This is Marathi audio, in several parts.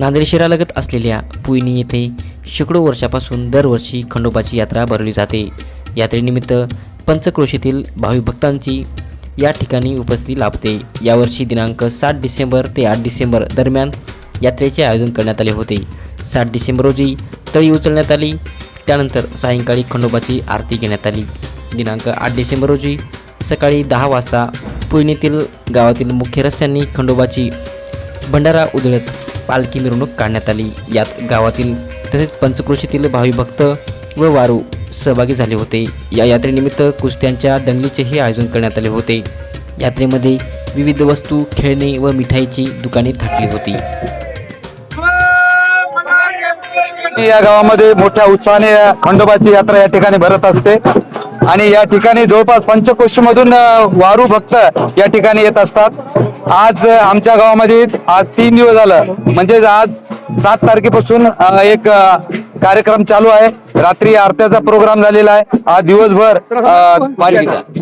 नांदेड शहरालगत असलेल्या पुयनी येथे शेकडो वर्षापासून दरवर्षी खंडोबाची यात्रा भरवली जाते. यात्रेनिमित्त पंचक्रोशीतील भावी भक्तांची या ठिकाणी उपस्थिती लाभते. यावर्षी दिनांक सात डिसेंबर ते आठ डिसेंबर दरम्यान यात्रेचे आयोजन करण्यात आले होते. सात डिसेंबर रोजी तळी उचलण्यात आली. त्यानंतर सायंकाळी खंडोबाची आरती घेण्यात आली. दिनांक आठ डिसेंबर रोजी सकाळी दहा वाजता पुणेतील गावातील मुख्य रस्त्यांनी खंडोबाची भंडारा उधळत पालखी मिरवणूक काढण्यात आली. यात गावातील तसेच पंचक्रोशीतील भावी भक्त व वारू सहभागी झाले होते. या यात्रेनिमित्त कुस्त्यांच्या दंगलीचेही आयोजन करण्यात आले होते. यात्रेमध्ये विविध वस्तू खेळणे व मिठाईची दुकाने थाटली होती. या गावामध्ये मोठ्या उत्साहाने खंडोबाची यात्रा या ठिकाणी भरत असते. आणि या ठिकाणी जवळपास पंचकोशी मधून वारू भक्त या ठिकाणी येत असतात. आज आमच्या गावामध्ये आज तीन दिवस झालं. म्हणजेच आज सात तारखेपासून एक कार्यक्रम चालू आहे. रात्री आरत्याचा प्रोग्राम झालेला आहे. आज दिवसभर अ,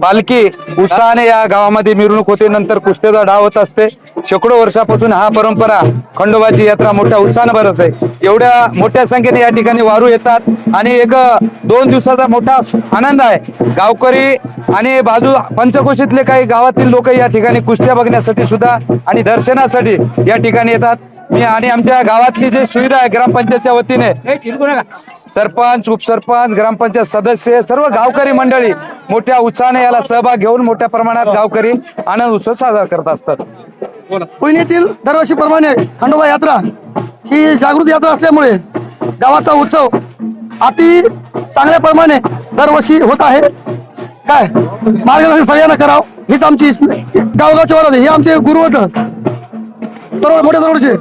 पालखी उत्साहाने या गावामध्ये मिरवणूक होते. नंतर कुस्त्याचा डाव होत असते. शेकडो वर्षापासून हा परंपरा खंडोबाची यात्रा मोठ्या उत्साहाने भरत आहे. एवढ्या मोठ्या संख्येने या ठिकाणी वारू येतात आणि एक अ, दोन दिवसाचा मोठा स- आनंद आहे. गावकरी आणि बाजू पंचकोशीतले काही गावातील लोक या ठिकाणी कुस्त्या बघण्यासाठी सुद्धा आणि दर्शनासाठी या ठिकाणी येतात. मी आणि आमच्या गावातली जी सुविधा आहे ग्रामपंचायतच्या वतीने सरपंच उपसरपंच ग्रामपंचायत सदस्य सर्व गावकरी मंडळी मोठ्या उत्साहाने याला सहभाग घेऊन मोठ्या प्रमाणात गावकरी आनंद उत्सव साजरा करत असतात. पुण्यातील दरवर्षीप्रमाणे खंडोबा यात्रा ही जागृत यात्रा असल्यामुळे गावाचा उत्सव अति चांगल्या प्रमाणे दरवर्षी होत आहे. काय? मार्गदर्शन सगळ्यांना करावं. हीच आमची गावगावचे वरद हे आमचे गुरु होतं दररोज मोठ्या दररोजचे